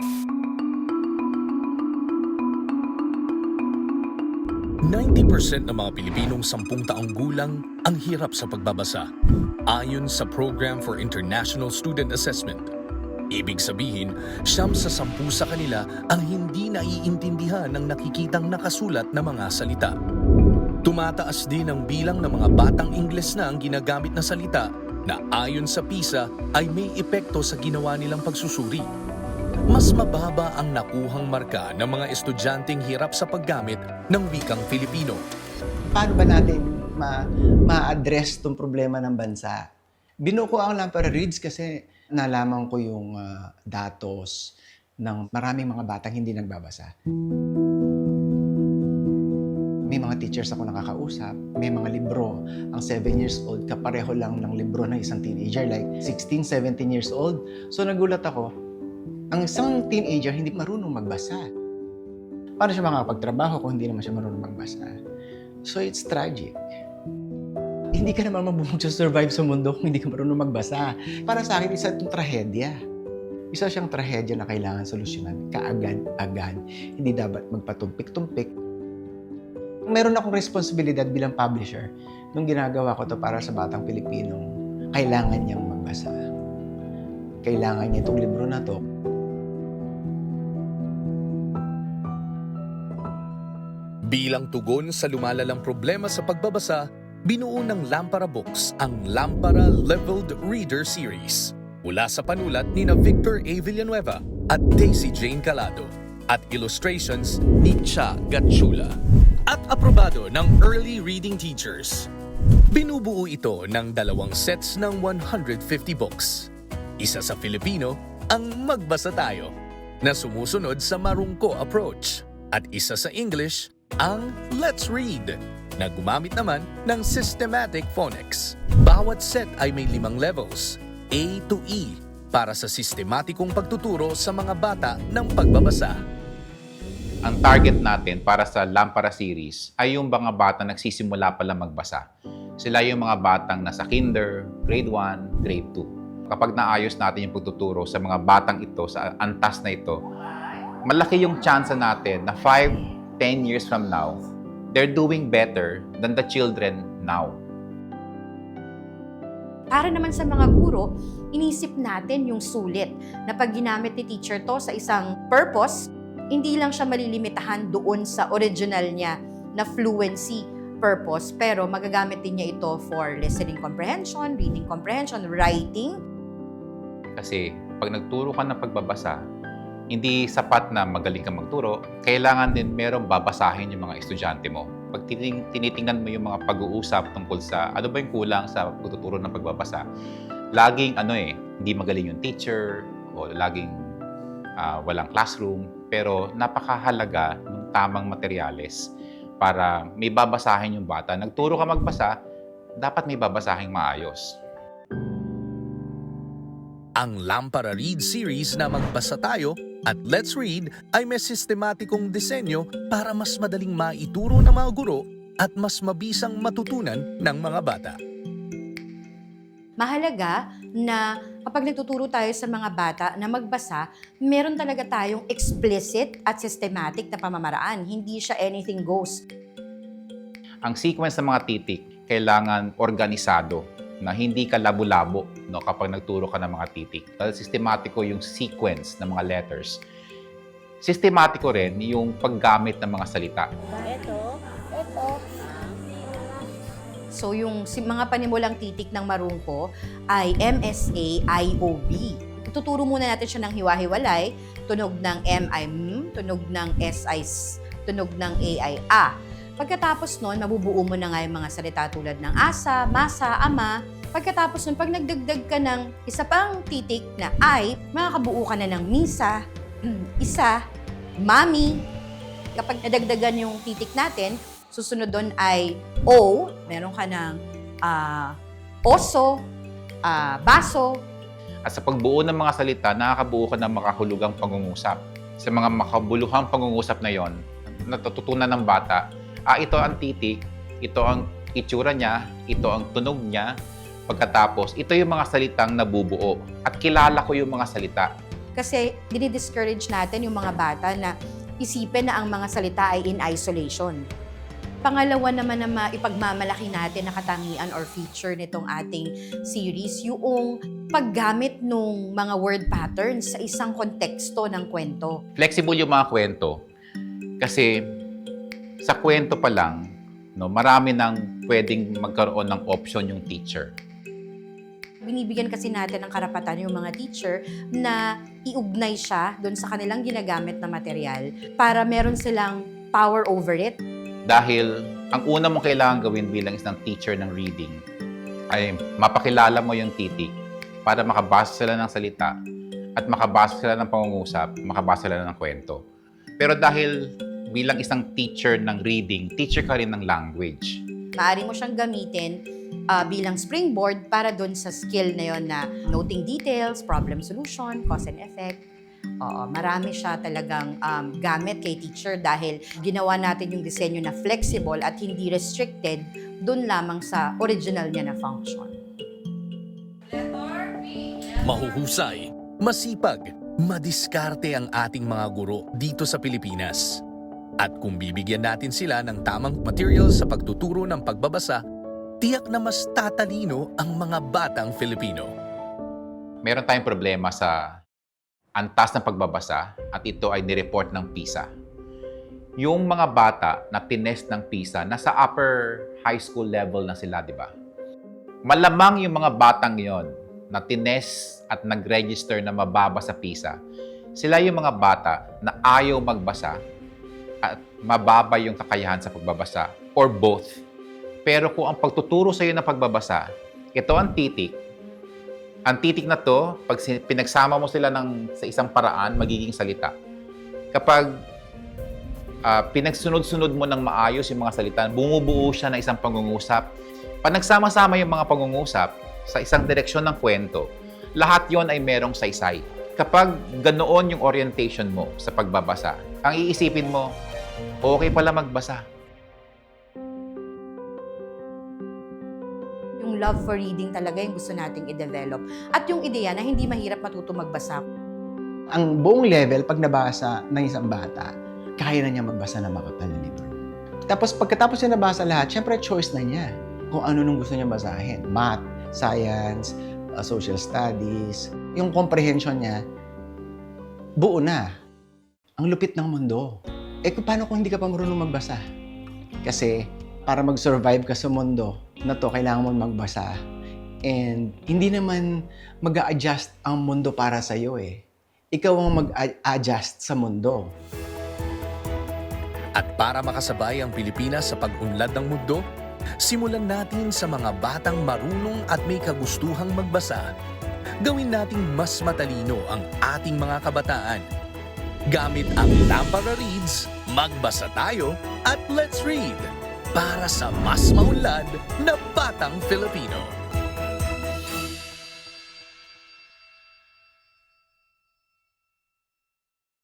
90% ng mga Pilipinong 10 taong gulang ang hirap sa pagbabasa, ayon sa Program for International Student Assessment. Ibig sabihin, siyam sa sampu sa kanila ang hindi naiintindihan ng nakikitang nakasulat na mga salita. Tumataas din ang bilang ng mga batang Ingles na ang ginagamit na salita na ayon sa PISA ay may epekto sa ginawa nilang pagsusuri. Mas mababa ang nakuhang marka ng mga estudyanteng hirap sa paggamit ng wikang Filipino. paano ba natin ma- ma-address tong problema ng bansa? Binuko ang Lampara Reads kasi nalaman ko yung ah, datos ng maraming mga batang hindi nagbabasa. May mga teachers ako nakakausap, may mga libro. Ang 7 years old, kapareho lang ng libro ng isang teenager, like 16, 17 years old. So nagulat ako, ang isang teenager hindi marunong magbasa. Paano siya makakapagtrabaho kung hindi naman siya marunong magbasa? So it's tragic. Hindi ka naman survive sa mundo kung hindi ka marunong magbasa. Para sa akin, isa itong trahedya. Isa siyang trahedya na kailangan solusyonan kaagad-agad. Hindi dapat magpatumpik-tumpik. Meron akong responsibilidad bilang publisher nung ginagawa ko to para sa batang Pilipinong kailangan niyang magbasa. Kailangan niya itong libro na to Bilang tugon sa lumalalang problema sa pagbabasa, binuo ng Lampara Books ang Lampara Leveled Reader Series mula sa panulat ni na Victor A. Villanueva at Daisy Jane Calado at illustrations ni Cha Gatchula at aprobado ng early reading teachers. Binubuo ito ng dalawang sets ng 150 books. Isa sa Filipino, ang Magbasa Tayo, na sumusunod sa marungko approach. At isa sa English, ang Let's Read, na gumamit naman ng systematic phonics. Bawat set ay may limang levels, A to E, para sa sistematikong pagtuturo sa mga bata ng pagbabasa. Ang target natin para sa Lampara series ay yung mga bata nagsisimula pa lang magbasa. Sila yung mga batang nasa kinder, grade 1, grade 2. Kapag naayos natin yung pagtuturo sa mga batang ito, sa antas na ito, malaki yung chance natin na 5, 10 years from now, they're doing better than the children now. Para naman sa mga guro, inisip natin yung sulit na pag ginamit ni teacher to sa isang purpose, hindi lang siya malilimitahan doon sa original niya na fluency purpose, pero magagamit din niya ito for listening comprehension, reading comprehension, writing. Kasi pag nagturo ka ng pagbabasa, hindi sapat na magaling kang magturo, kailangan din merong babasahin yung mga estudyante mo. Pag tinitingnan mo yung mga pag-uusap tungkol sa ano ba yung kulang sa pagtuturo ng pagbabasa, laging ano eh, hindi magaling yung teacher o laging ah, walang classroom, pero napakahalaga ng tamang materyales para may babasahin yung bata. Nagturo ka magbasa, dapat may babasahing maayos. Ang Lampara Read series na Magbasa Tayo at Let's Read ay may sistematikong disenyo para mas madaling maituro ng mga guro at mas mabisang matutunan ng mga bata. Mahalaga na kapag nagtuturo tayo sa mga bata na magbasa, meron talaga tayong explicit at systematic na pamamaraan. Hindi siya anything goes. ang sequence ng mga titik kailangan organisado na hindi ka labo-labo no, kapag nagturo ka ng mga titik. Dahil sistematiko yung sequence ng mga letters. Sistematiko rin yung paggamit ng mga salita. Ito, ito. So yung si mga panimulang titik ng marungko ay MSA IOB. Tuturo muna natin siya ng hiwa-hiwalay, tunog ng M ay M, tunog ng S ay S, tunog ng A ay A. Pagkatapos nun, mabubuo mo na nga yung mga salita tulad ng asa, masa, ama. Pagkatapos nun, pag nagdagdag ka ng isa pang titik na I, makakabuo ka na ng misa, isa, mami. Kapag nadagdagan yung titik natin, susunod doon ay O, meron ka ng ah, oso, ah, baso, At sa pagbuo ng mga salita, nakakabuo ka ng makahulugang pangungusap. Sa mga makabuluhang pangungusap na yon, natututunan ng bata, ah, ito ang titik, ito ang itsura niya, ito ang tunog niya, pagkatapos, ito yung mga salitang nabubuo. At kilala ko yung mga salita. Kasi dinidiscourage natin yung mga bata na isipin na ang mga salita ay in isolation. Pangalawa naman na maipagmamalaki natin na katangian or feature nitong ating series, yung paggamit ng mga word patterns sa isang konteksto ng kwento. Flexible yung mga kwento kasi sa kwento pa lang, no, marami nang pwedeng magkaroon ng option yung teacher. Binibigyan kasi natin ng karapatan yung mga teacher na iugnay siya doon sa kanilang ginagamit na material para meron silang power over it. Dahil ang una mong kailangan gawin bilang isang teacher ng reading ay mapakilala mo yung titik para makabasa sila ng salita at makabasa sila ng pangungusap, makabasa sila ng kwento. Pero dahil bilang isang teacher ng reading, teacher ka rin ng language. Maaari mo siyang gamitin ah, bilang springboard para doon sa skill na yon na noting details, problem solution, cause and effect. Oo, marami siya talagang um, gamit kay teacher dahil ginawa natin yung disenyo na flexible at hindi restricted doon lamang sa original niya na function. Mahuhusay, masipag, madiskarte ang ating mga guro dito sa Pilipinas. At kung bibigyan natin sila ng tamang material sa pagtuturo ng pagbabasa, tiyak na mas tatalino ang mga batang Filipino. Meron tayong problema sa antas ng pagbabasa at ito ay nireport ng PISA. Yung mga bata na tinest ng PISA, nasa upper high school level na sila, di ba? Malamang yung mga batang yon na tinest at nag-register na mababa sa PISA, sila yung mga bata na ayaw magbasa at mababa yung kakayahan sa pagbabasa or both. Pero kung ang pagtuturo sa iyo ng pagbabasa, ito ang titik, ang titik na to, pag pinagsama mo sila ng, sa isang paraan, magiging salita. Kapag ah, pinagsunod-sunod mo ng maayos yung mga salita, bumubuo siya ng isang pangungusap. Pag nagsama-sama yung mga pangungusap sa isang direksyon ng kwento, lahat yon ay merong saysay. Kapag ganoon yung orientation mo sa pagbabasa, ang iisipin mo, okay pala magbasa. Yung love for reading talaga yung gusto nating i-develop. At yung ideya na hindi mahirap matuto magbasa. Ang buong level, pag nabasa ng isang bata, kaya na niya magbasa ng makapal na libro. Tapos pagkatapos niya nabasa lahat, syempre choice na niya kung ano nung gusto niya basahin. Math, science, uh, social studies. Yung comprehension niya, buo na. Ang lupit ng mundo. Eh paano kung hindi ka pa marunong magbasa? Kasi para mag-survive ka sa mundo na to, kailangan mo magbasa. And hindi naman mag adjust ang mundo para sa iyo eh. Ikaw ang mag-adjust sa mundo. At para makasabay ang Pilipinas sa pag-unlad ng mundo, simulan natin sa mga batang marunong at may kagustuhang magbasa. Gawin nating mas matalino ang ating mga kabataan. Gamit ang Lampara Reads, magbasa tayo at let's read para sa mas maunlad na batang Filipino.